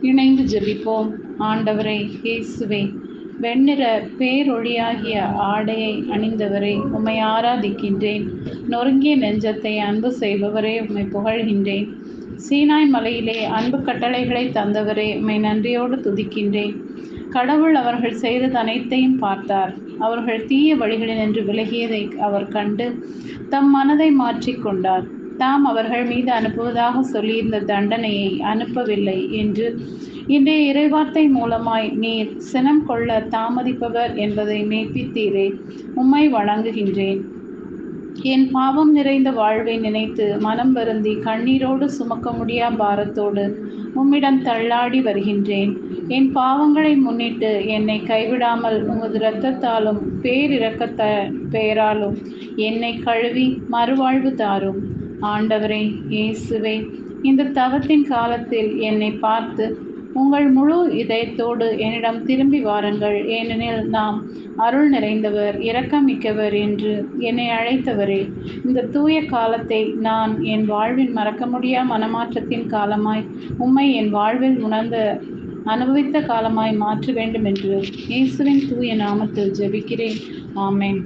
இணைந்து ஜெபிப்போம். ஆண்டவரே இயேசுவே வெண்ணிற பேரொழியாகிய ஆடையை அணிந்தவரே உம்மை ஆராதிக்கின்றேன். நொறுங்கிய நெஞ்சத்தை அன்பு செய்பவரே உம்மை புகழ்கின்றேன். சீனாய் மலையிலே அன்பு கட்டளைகளை தந்தவரே உம்மை நன்றியோடு துதிக்கின்றேன். கடவுள் அவர்கள் செய்தது அனைத்தையும் பார்த்தார். அவர்கள் தீய வழிகளில் நின்று விலகியதை அவர் கண்டு தம் மனதை மாற்றிக்கொண்டார் தாம் அவர்கள் மீது அனுப்புவதாக சொல்லியிருந்த தண்டனையை அனுப்பவில்லை என்று இன்றைய இறைவார்த்தை மூலமாய் நீர் சினம் கொள்ள தாமதிப்பவர் என்பதை மெய்ப்பித்தீரே உம்மை வழங்குகின்றேன். என் பாவம் நிறைந்த வாழ்வை நினைத்து மனம் வருந்தி கண்ணீரோடு சுமக்க முடியா பாரத்தோடு உம்மிடம் தள்ளாடி வருகின்றேன். என் பாவங்களை முன்னிட்டு என்னை கைவிடாமல் உமது இரத்தத்தாலும் பேரிரக்கத்த பெயராலும் என்னை கழுவி மறுவாழ்வு தாரும். ஆண்டவரே இயேசுவே இந்த தவத்தின் காலத்தில் என்னை பார்த்து உங்கள் முழு இதயத்தோடு என்னிடம் திரும்பி வாருங்கள். ஏனெனில் நாம் அருள் நிறைந்தவர் இரக்கமிக்கவர் என்று என்னை அழைத்தவரே. இந்த தூய காலத்தை நான் என் வாழ்வின் மறக்க முடியா மனமாற்றத்தின் காலமாய் உம்மை என் வாழ்வில் உணர்ந்த அனுபவித்த காலமாய் மாற்ற வேண்டும் என்று இயேசுவின் தூய நாமத்தில் ஜெபிக்கிறேன். ஆமேன்.